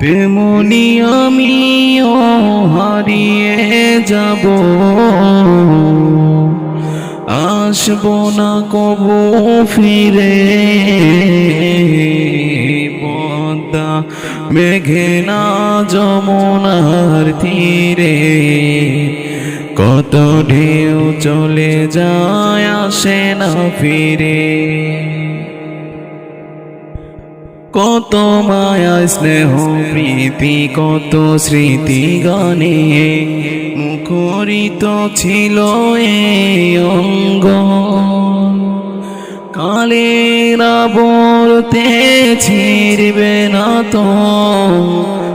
তেমনি আমিও হারিয়ে যাব। আসব না কব ফিরে। পদ্মা মেঘে না যমুনার তীরে। কত ঢেউ চলে যায় আসে না ফিরে। কত মায়া, স্নেহ, প্রীতি, কত স্মৃতি গানে। মুখরিত ছিল এই অঙ্গ। কালের আবরতে ছিড়বে না তো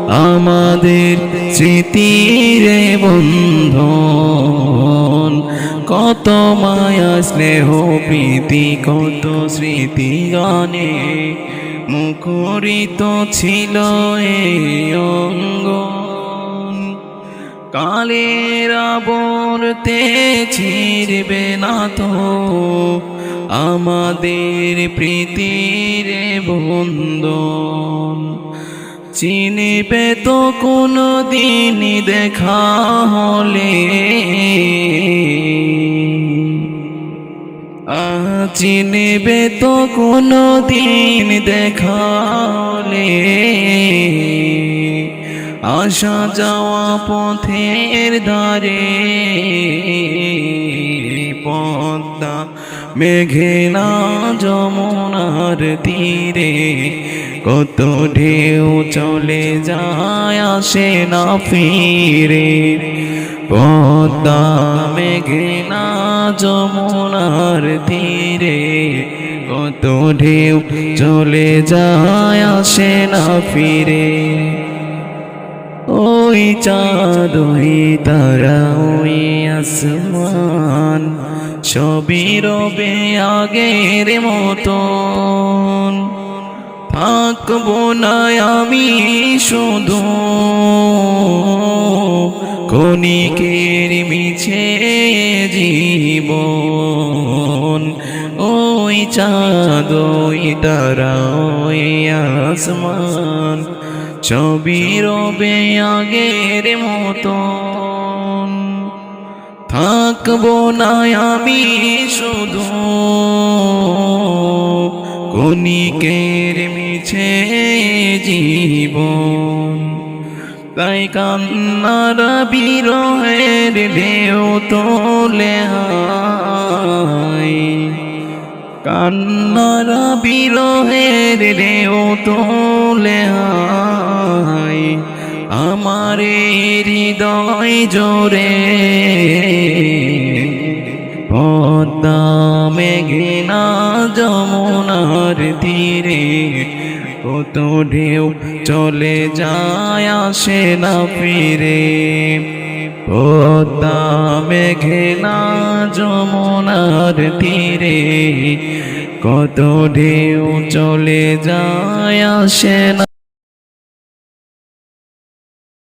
আমাদের স্মৃতির বন্ধন। কত মায়া, স্নেহ, প্রীতি, কত স্মৃতি গানে। মুখরিত ছিল এই অঙ্গন। কালের আবরতে ছিড়বে না তো আমাদের প্রীতির বন্ধন। চিনিবে তো কোনো দিন দেখা হলে চিনিবে তো কোনো দিন দেখা হলে আসা যাওয়া পথের ধারে, পদ্মা মেঘেলা যমুনার তীরে। কত ঢেউ চলে যায়, আসে না ফিরে। পদ্মা মেঘেলা যমুনার তীরে, কত ঢেউ চলে যায়, আসে না ফিরে। ওই চাঁদ ওই তারা, ওই আসমান সবই রবে আগের মতন। থাকব না আমি শুধু। ক্ষণিকের মিছে জীবন, ওই চাঁদ, ওই ওই আসমান, ছবি রবে আগের মতন। থাকব না আমি শুধু। কণিকের জীবন। তাই কান্নার বিরহের ঢেউ তোলে কান্নার বিরহের ঢেউ তোলে আমার হৃদয় জোরে পদ্মা মেঘনা যমুনার তীরে কত ঢেউ চলে যায়, আসে না ফিরে। পদ্মা মেঘনা যমুনার তীরে। কত ঢেউ চলে যায়, আসে না